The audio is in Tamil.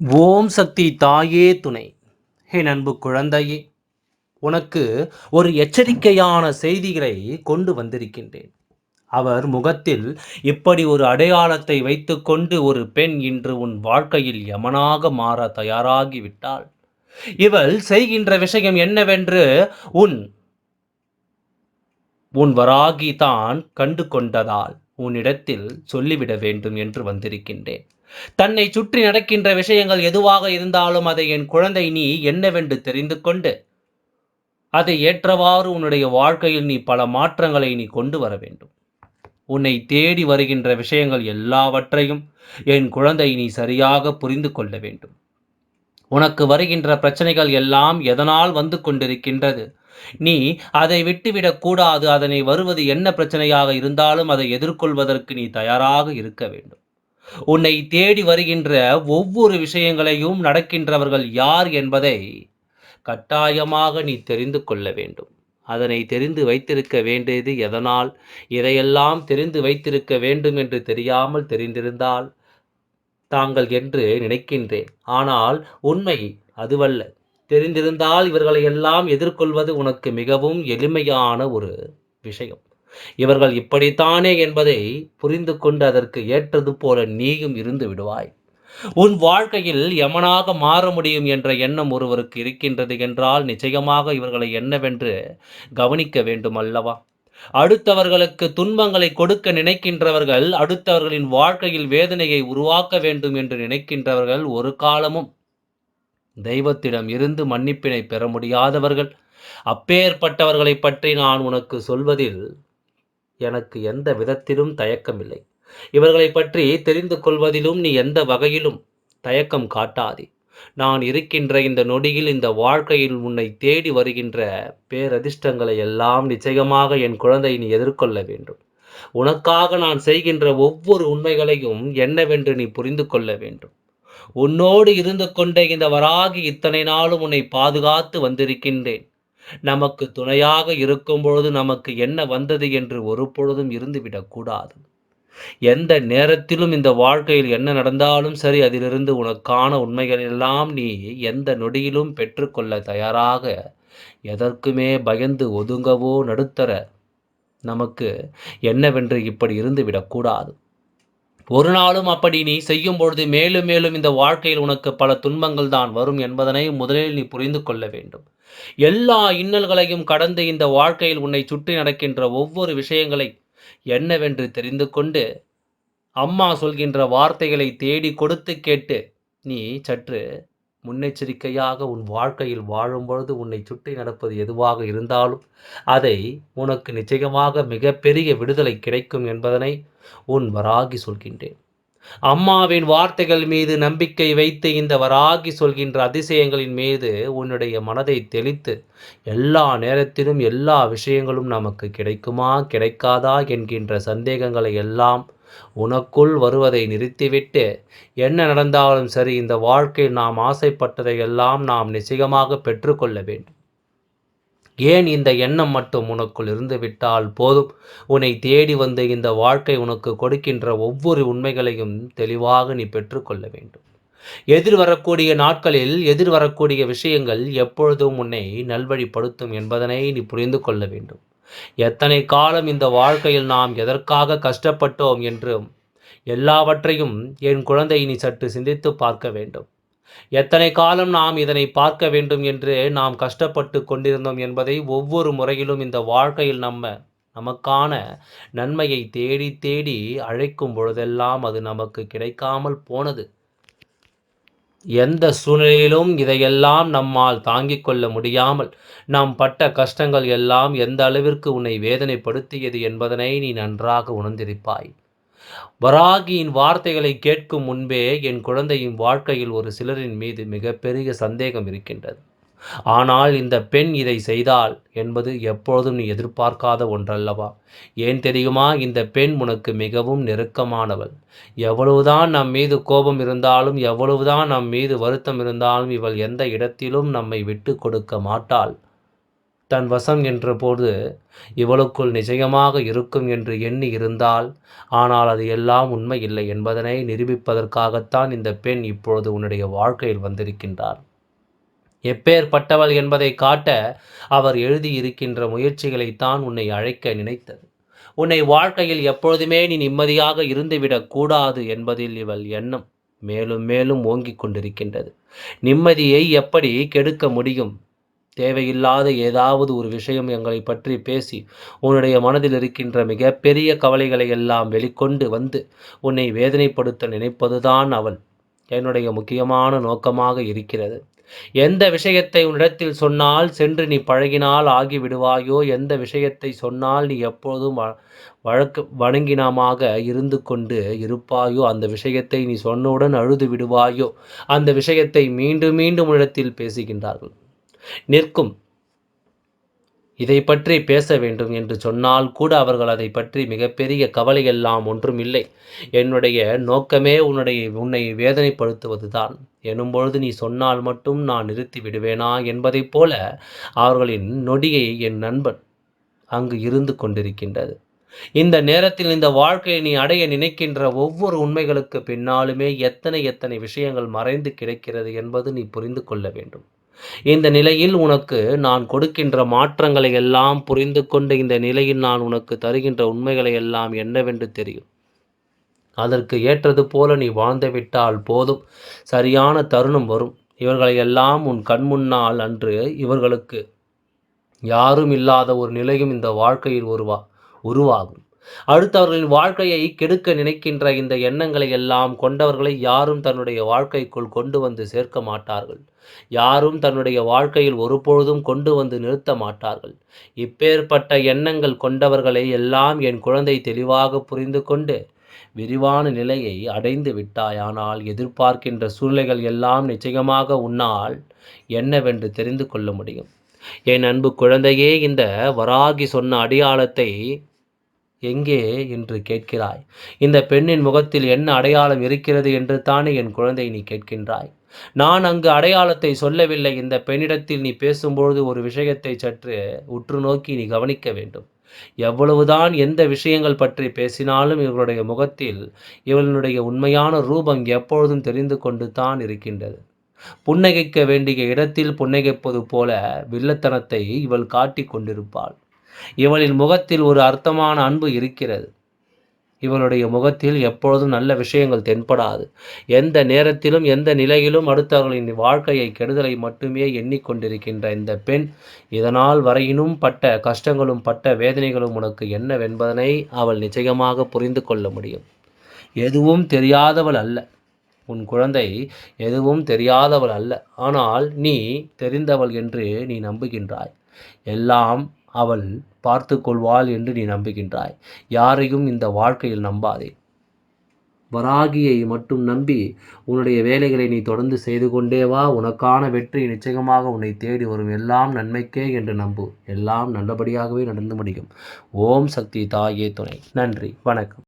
ஓம் சக்தி தாயே துணை. ஹே நண்பு குழந்தையே உனக்கு ஒரு எச்சரிக்கையான செய்திகளை கொண்டு வந்திருக்கின்றேன். அவர் முகத்தில் இப்படி ஒரு அடையாளத்தை வைத்துக்கொண்டு ஒரு பெண் இன்று உன் வாழ்க்கையில் யமனாக மாற தயாராகிவிட்டாள். இவள் செய்கின்ற விஷயம் என்னவென்று உன் உன் வராகி தான் கண்டு கொண்டதால் உன்னிடத்தில் சொல்லிவிட வேண்டும் என்று வந்திருக்கின்றேன். தன்னை சுற்றி நடக்கின்ற விஷயங்கள் எதுவாக இருந்தாலும் அதை என் குழந்தை நீ என்னவென்று தெரிந்து கொண்டு அதை ஏற்றவாறு உன்னுடைய வாழ்க்கையில் நீ பல மாற்றங்களை நீ கொண்டு வர வேண்டும். உன்னை தேடி வருகின்ற விஷயங்கள் எல்லாவற்றையும் என் குழந்தை நீ சரியாக புரிந்து கொள்ள வேண்டும். உனக்கு வருகின்ற பிரச்சனைகள் எல்லாம் எதனால் வந்து கொண்டிருக்கின்றது? நீ அதை விட்டுவிடக்கூடாது அதனை வருவது என்ன பிரச்சனையாக இருந்தாலும் அதை எதிர்கொள்வதற்கு நீ தயாராக இருக்க வேண்டும். உன்னை தேடி வருகின்ற ஒவ்வொரு விஷயங்களையும் நடக்கின்றவர்கள் யார் என்பதை கட்டாயமாக நீ தெரிந்து கொள்ள வேண்டும். அதனை தெரிந்து வைத்திருக்க வேண்டியது எதனால்? இதையெல்லாம் தெரிந்து வைத்திருக்க வேண்டும் என்று தெரியாமல் தெரிந்திருந்தால் தாங்கள் என்று நினைக்கின்றேன். ஆனால் உண்மை அதுவல்ல. தெரிந்திருந்தால் இவர்களை எல்லாம் எதிர்கொள்வது உனக்கு மிகவும் எளிமையான ஒரு விஷயம். இவர்கள் இப்படித்தானே என்பதை புரிந்து கொண்டு அதற்கு ஏற்றது போல நீயும் இருந்து விடுவாய். உன் வாழ்க்கையில் எமனாக மாற முடியும் என்ற எண்ணம் ஒருவருக்கு இருக்கின்றது என்றால் நிச்சயமாக இவர்களை என்னவென்று கவனிக்க வேண்டும் அல்லவா அடுத்தவர்களுக்கு துன்பங்களை கொடுக்க நினைக்கின்றவர்கள் அடுத்தவர்களின் வாழ்க்கையில் வேதனையை உருவாக்க வேண்டும் என்று நினைக்கின்றவர்கள் ஒரு காலமும் தெய்வத்திடம் இருந்து மன்னிப்பினை பெற முடியாதவர்கள். அப்பேற்பட்டவர்களை பற்றி நான் உனக்கு சொல்வதில் எனக்கு எந்த விதத்திலும் தயக்கமில்லை. இவர்களை பற்றி தெரிந்து கொள்வதிலும் நீ எந்த வகையிலும் தயக்கம் காட்டாதே. நான் இருக்கின்ற இந்த நொடியில் இந்த வாழ்க்கையில் உன்னை தேடி வருகின்ற பேரதிர்ஷ்டங்களை எல்லாம் நிச்சயமாக என் குழந்தை நீ எதிர்கொள்ள வேண்டும். உனக்காக நான் செய்கின்ற ஒவ்வொரு உண்மைகளையும் என்னவென்று நீ புரிந்து கொள்ள வேண்டும். உன்னோடு இருந்து கொண்டே இந்த வராகி இத்தனை நாளும் உன்னை பாதுகாத்து வந்திருக்கின்றேன். நமக்கு துணையாக இருக்கும் பொழுது நமக்கு என்ன வந்தது என்று ஒரு பொழுதும் இருந்துவிடக்கூடாது எந்த நேரத்திலும் இந்த வாழ்க்கையில் என்ன நடந்தாலும் சரி அதிலிருந்து உனக்கான உண்மைகள் எல்லாம் நீ எந்த நொடியிலும் பெற்றுக்கொள்ள தயாராக எதற்குமே பயந்து ஒதுங்கவோ நடுத்தர நமக்கு என்னவென்று இப்படி இருந்து விடக்கூடாது ஒரு நாளும் அப்படி நீ செய்யும் பொழுது மேலும் மேலும் இந்த வாழ்க்கையில் உனக்கு பல துன்பங்கள் தான் வரும் என்பதனை முதலில் நீ புரிந்து கொள்ள வேண்டும். எல்லா இன்னல்களையும் கடந்து இந்த வாழ்க்கையில் உன்னை சுற்றி நடக்கின்ற ஒவ்வொரு விஷயங்களை என்னவென்று தெரிந்து கொண்டு அம்மா சொல்கின்ற வார்த்தைகளை தேடி கொடுத்து கேட்டு நீ சற்று முன்னெச்சரிக்கையாக உன் வாழ்க்கையில் வாழும்பொழுது உன்னை சுற்றி நடப்பது எதுவாக இருந்தாலும் அதை உனக்கு நிச்சயமாக மிகப்பெரிய விடுதலை கிடைக்கும் என்பதனை உன் வராகி சொல்கின்றேன். அம்மாவின் வார்த்தைகள் மீது நம்பிக்கை வைத்து இந்த வராகி சொல்கின்ற அதிசயங்களின் மீது உன்னுடைய மனதை தெளித்து எல்லா நேரத்திலும் எல்லா விஷயங்களும் நமக்கு கிடைக்குமா கிடைக்காதா என்கின்ற சந்தேகங்களை எல்லாம் உனக்குள் வருவதை நிறுத்திவிட்டு என்ன நடந்தாலும் சரி இந்த வாழ்க்கையில் நாம் ஆசைப்பட்டதை எல்லாம் நாம் நிச்சயமாக பெற்றுக்கொள்ள வேண்டும். ஏன் இந்த எண்ணம் மட்டும் உனக்குள் இருந்துவிட்டால் போதும்? உன்னை தேடி வந்து இந்த வாழ்க்கை உனக்கு கொடுக்கின்ற ஒவ்வொரு உண்மைகளையும் தெளிவாக நீ பெற்றுக்கொள்ள வேண்டும். எதிர் வரக்கூடிய நாட்களில் எதிர் வரக்கூடிய விஷயங்கள் எப்பொழுதும் உன்னை நல்வழிப்படுத்தும் என்பதனை நீ புரிந்து கொள்ள வேண்டும். எத்தனை காலம் இந்த வாழ்க்கையில் நாம் எதற்காக கஷ்டப்பட்டோம் என்றும் எல்லாவற்றையும் என் குழந்தை நீ சற்று சிந்தித்து பார்க்க வேண்டும். எத்தனை காலம் நாம் இதனை பார்க்க வேண்டும் என்று நாம் கஷ்டப்பட்டு கொண்டிருந்தோம் என்பதை ஒவ்வொரு முறையிலும் இந்த வாழ்க்கையில் நம்ம நமக்கான நன்மையை தேடி தேடி அழைக்கும் பொழுதெல்லாம் அது நமக்கு கிடைக்காமல் போனது. எந்த சூழ்நிலையிலும் இதையெல்லாம் நம்மால் தாங்கிக் கொள்ள முடியாமல் நாம் பட்ட கஷ்டங்கள் எல்லாம் எந்த அளவிற்கு உன்னை வேதனைப்படுத்தியது என்பதனை நீ நன்றாக உணர்ந்திருப்பாய். வராகியின் வார்த்தைகளை கேட்கும் முன்பே என் குழந்தையின் வாழ்க்கையில் ஒரு சிலரின் மீது மிகப்பெரிய சந்தேகம் இருக்கின்றது. ஆனால் இந்த பெண் இதை செய்தால் என்பது எப்பொழுதும் நீ எதிர்பார்க்காத ஒன்றல்லவா? ஏன் தெரியுமா? இந்த பெண் உனக்கு மிகவும் நெருக்கமானவள். எவ்வளவுதான் நம் மீது கோபம் இருந்தாலும் எவ்வளவுதான் நம் மீது வருத்தம் இருந்தாலும் இவள் எந்த இடத்திலும் நம்மை விட்டு கொடுக்க மாட்டாள். தன் வசம் என்றபோது இவளுக்குள் நிச்சயமாக இருக்கும் என்று எண்ணி இருந்தால் ஆனால் அது எல்லாம் உண்மை இல்லை என்பதனை நிரூபிப்பதற்காகத்தான் இந்த பெண் இப்பொழுது உன்னுடைய வாழ்க்கையில் வந்திருக்கின்றார் எப்பேற்பட்டவள் என்பதை காட்ட அவர் எழுதியிருக்கின்ற முயற்சிகளைத்தான் உன்னை அழைக்க நினைத்தது. உன்னை வாழ்க்கையில் எப்பொழுதுமே நீ நிம்மதியாக இருந்துவிடக் கூடாது என்பதில் இவள் எண்ணம் மேலும் மேலும் ஓங்கிக் கொண்டிருக்கின்றது. நிம்மதியை எப்படி கெடுக்க முடியும்? தேவையில்லாத ஏதாவது ஒரு விஷயம் எங்களை பற்றி பேசி உன்னுடைய மனதில் இருக்கின்ற மிகப்பெரிய கவலைகளை எல்லாம் வெளிக்கொண்டு வந்து உன்னை வேதனைப்படுத்த நினைப்பதுதான் அவள் என்னுடைய முக்கியமான நோக்கமாக இருக்கிறது. எந்த விஷயத்தை உன்னிடத்தில் சொன்னால் சென்று நீ பழகினால் ஆகிவிடுவாயோ? எந்த விஷயத்தை சொன்னால் நீ எப்போதும் வழக்கு வணங்கினமாக இருந்து கொண்டு இருப்பாயோ? அந்த விஷயத்தை நீ சொன்னவுடன் அழுது விடுவாயோ? அந்த விஷயத்தை மீண்டும் மீண்டும் உன்னிடத்தில் பேசுகின்றார்கள். நிற்கும். இதை பற்றி பேச வேண்டும் என்று சொன்னால் கூட அவர்கள் அதை பற்றி மிகப்பெரிய கவலை எல்லாம் ஒன்றும் இல்லை என்னுடைய நோக்கமே உன்னுடைய உன்னை வேதனைப்படுத்துவதுதான். எனும்பொழுது நீ சொன்னால் மட்டும் நான் நிறுத்தி விடுவேனா என்பதைப் போல அவர்களின் நொடியை என் நண்பன் அங்கு இருந்து கொண்டிருக்கின்றது. இந்த நேரத்தில் இந்த வாழ்க்கையை நீ அடைய நினைக்கின்ற ஒவ்வொரு உண்மைகளுக்கு பின்னாலுமே எத்தனை எத்தனை விஷயங்கள் மறைந்து கிடைக்கிறது என்பது நீ புரிந்து கொள்ள வேண்டும். இந்த நிலையில் உனக்கு நான் கொடுக்கின்ற மாற்றங்களை எல்லாம் புரிந்து கொண்டு இந்த நிலையில் நான் உனக்கு தருகின்ற உண்மைகளை எல்லாம் என்னவென்று தெரியும். அதற்கு ஏற்றது போல நீ வாழ்ந்துவிட்டால் போதும். சரியான தருணம் வரும். இவர்களை எல்லாம் உன் கண்முன்னால் அன்று இவர்களுக்கு யாரும் இல்லாத ஒரு நிலையும் இந்த வாழ்க்கையில் உருவா உருவாகும். அடுத்தவர்களின் வாழ்க்கையை கெடுக்க நினைக்கின்ற இந்த எண்ணங்களை எல்லாம் கொண்டவர்களை யாரும் தன்னுடைய வாழ்க்கைக்குள் கொண்டு வந்து சேர்க்க மாட்டார்கள். யாரும் தன்னுடைய வாழ்க்கையில் ஒருபொழுதும் கொண்டு வந்து நிறுத்த மாட்டார்கள். இப்பேற்பட்ட எண்ணங்கள் கொண்டவர்களை எல்லாம் என் குழந்தை தெளிவாக புரிந்து கொண்டு விரிவான நிலையை அடைந்து விட்டாயானால் எதிர்பார்க்கின்ற சூழ்நிலைகள் எல்லாம் நிச்சயமாக உன்னால் என்னவென்று தெரிந்து கொள்ள முடியும். என் அன்பு குழந்தையே இந்த வராகி சொன்ன அடையாளத்தை எங்கே என்று கேட்கிறாய்? இந்த பெண்ணின் முகத்தில் என்ன அடையாளம் இருக்கிறது என்று தானே என் குழந்தை நீ கேட்கின்றாய். நான் அங்கு அடையாளத்தை சொல்லவில்லை. இந்த பெண்ணிடத்தில் நீ பேசும்பொழுது ஒரு விஷயத்தை சற்று உற்று நோக்கி நீ கவனிக்க வேண்டும். எவ்வளவுதான் எந்த விஷயங்கள் பற்றி பேசினாலும் இவர்களுடைய முகத்தில் இவளுடைய உண்மையான ரூபம் எப்பொழுதும் தெரிந்து கொண்டு தான் இருக்கின்றது. புன்னகைக்க வேண்டிய இடத்தில் புன்னகைப்பது போல வில்லத்தனத்தை இவள் காட்டி கொண்டிருப்பாள். இவளின் முகத்தில் ஒரு அர்த்தமான அன்பு இருக்கிறது. இவளுடைய முகத்தில் எப்பொழுதும் நல்ல விஷயங்கள் தென்படாது. எந்த நேரத்திலும் எந்த நிலையிலும் அடுத்தவர்களின் வாழ்க்கையை கெடுதலை மட்டுமே எண்ணிக்கொண்டிருக்கின்ற இந்த பெண் இதனால் வரையினும் பட்ட கஷ்டங்களும் பட்ட வேதனைகளும் உனக்கு என்னவென்பதனை அவள் நிச்சயமாக புரிந்து கொள்ள முடியும். எதுவும் தெரியாதவள் அல்ல. உன் குழந்தை எதுவும் தெரியாதவள் அல்ல. ஆனால் நீ தெரிந்தவள் என்று நீ நம்புகின்றாய். எல்லாம் அவள் பார்த்து கொள்வாள் என்று நீ நம்புகின்றாய். யாரையும் இந்த வாழ்க்கையில் நம்பாதே. வராகியை மட்டும் நம்பி உன்னுடைய வேலைகளை நீ தொடர்ந்து செய்து கொண்டே வா. உனக்கான வெற்றி நிச்சயமாக உன்னை தேடி வரும். எல்லாம் நன்மைக்கே என்று நம்பு. எல்லாம் நல்லபடியாகவே நடந்து முடியும். ஓம் சக்தி தாயே துணை. நன்றி. வணக்கம்.